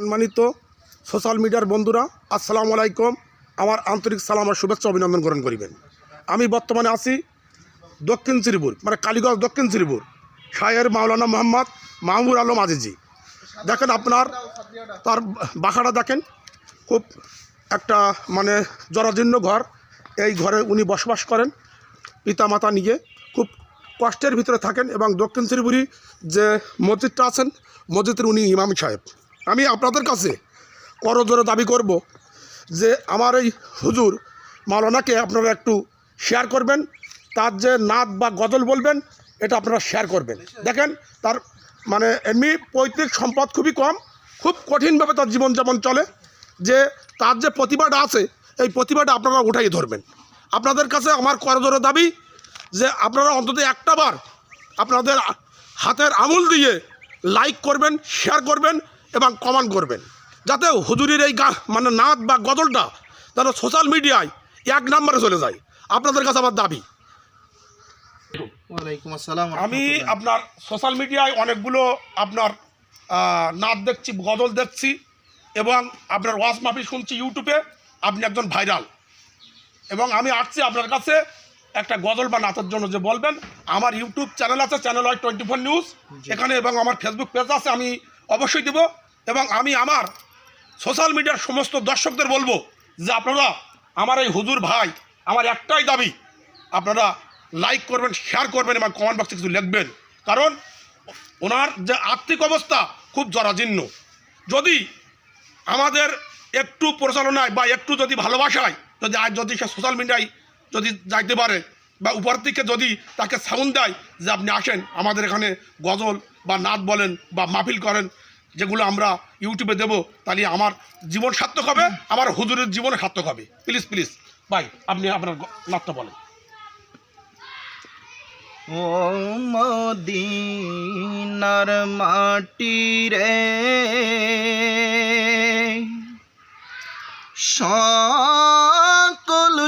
সম্মানিত সোশ্যাল মিডিয়ার বন্ধুরা, আসসালামু আলাইকুম। আমার আন্তরিক সালাম আর শুভেচ্ছা অভিনন্দন গ্রহণ করিবেন। আমি বর্তমানে আছি দক্ষিণ শ্রীপুর মানে কালীগঞ্জ দক্ষিণ শ্রীপুর শাহের মাওলানা মোহাম্মদ মাহমুর আলম আজিজি। দেখেন আপনার, তার বাসাটা দেখেন, খুব একটা মানে জরাজীর্ণ ঘর। এই ঘরে উনি বসবাস করেন, পিতামাতা নিয়ে খুব কষ্টের ভিতরে থাকেন এবং দক্ষিণ শ্রীপুরি যে মসজিদটা আছেন, মসজিদের উনি ইমাম সাহেব। আমি আপনাদের কাছে করজোরে দাবি করব যে আমার এই হুজুর মাওলানাকে আপনারা একটু শেয়ার করবেন, তার যে নাদ বা গজল বলবেন, এটা আপনারা শেয়ার করবেন। দেখেন, তার মানে এমনি পৈতৃক সম্পদ খুবই কম, খুব কঠিনভাবে তার জীবনযাপন চলে, যে তার যে প্রতিভাটা আছে, এই প্রতিভাটা আপনারা উঠাই ধরবেন। আপনাদের কাছে আমার করজোরে দাবি যে আপনারা অন্তত একটা বার আপনাদের হাতের আমুল দিয়ে লাইক করবেন শেয়ার করবেন এবং কমেন্ট করবেন। যাতে হুজুরির এই গা মানে নাচ বা গজলটা যেন সোশ্যাল মিডিয়ায় এক নম্বরে চলে যায়। আপনাদের কাছে আমার দাবি। ওয়ালাইকুম আসসালাম আমি আপনার সোশ্যাল মিডিয়ায় অনেকগুলো আপনার নাচ দেখছি গজল দেখছি এবং আপনার ওয়াজ মাফি শুনছি ইউটিউবে। আপনি একজন ভাইরাল। এবং আমি আসছি আপনার কাছে একটা গজল বা নাচের জন্য যে বলবেন। আমার ইউটিউব চ্যানেল আছে চ্যানেল হয় টোয়েন্টি ফোর নিউজ। এখানে এবং আমার ফেসবুক পেজ আছে। আমি অবশ্যই দেব এবং আমি আমার সোশ্যাল মিডিয়ার সমস্ত দর্শকদের বলব যে আপনারা, আমার এই হুজুর ভাই, আমার একটাই দাবি, আপনারা লাইক করবেন শেয়ার করবেন এবং কমেন্ট বক্সে কিছু লিখবেন। কারণ ওনার যে আর্থিক অবস্থা খুব জরাজীর্ণ। যদি আমাদের একটু প্রচারণায় বা একটু যদি ভালোবাসায়, যদি আজ যদি সে সোশ্যাল মিডিয়ায় যদি যাইতে পারে বা উপর থেকে যদি তাকে সাউন্ড দেয় যে আপনি আসেন, আমাদের এখানে গজল বা নাচ বলেন বা মাহফিল করেন, যেগুলো আমরা ইউটিউবে দেবো, তাহলে আমার জীবন সার্থক হবে, আমার হুজুরের জীবন সার্থক হবে। প্লিজ প্লিজ ভাই, আপনি আপনার নাচটা বলেন। ও মদিনার মাটি রে সকল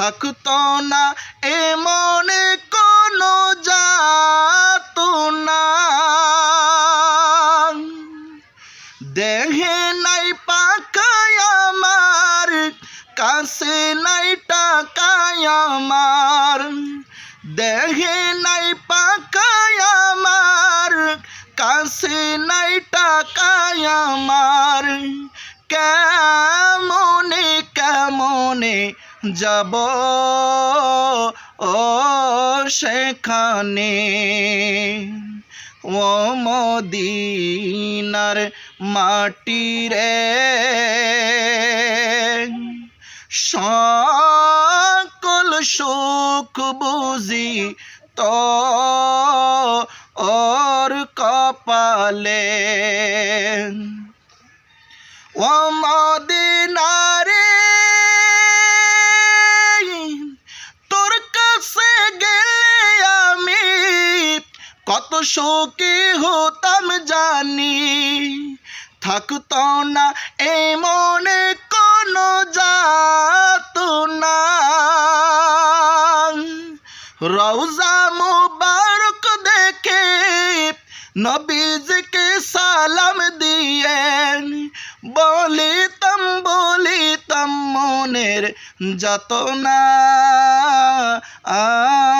থাকতো না, এমন কোনো যাত না দেহে নাই পাকায় আমার, কাছে নাই টাকায় আমার। দেহে নাই পাকায় আমার, কাছে নাই টাকায় আমার। কেমনে যাব ও সেখানে। ও মদিনার মাটি রে। সকল সুখ বুঝি তো ওর কপালে। ও কত সুখী হতাম জানি থাকতো না এমন কোনো যাত না। রওজা মুবারক দেখে নবীজকে সালাম দিয়েন, বলিতাম বলিতাম মনের যত না আরে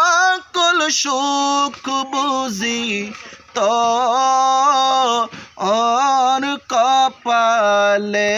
সকল সুখ বুঝি তো অন কপালে।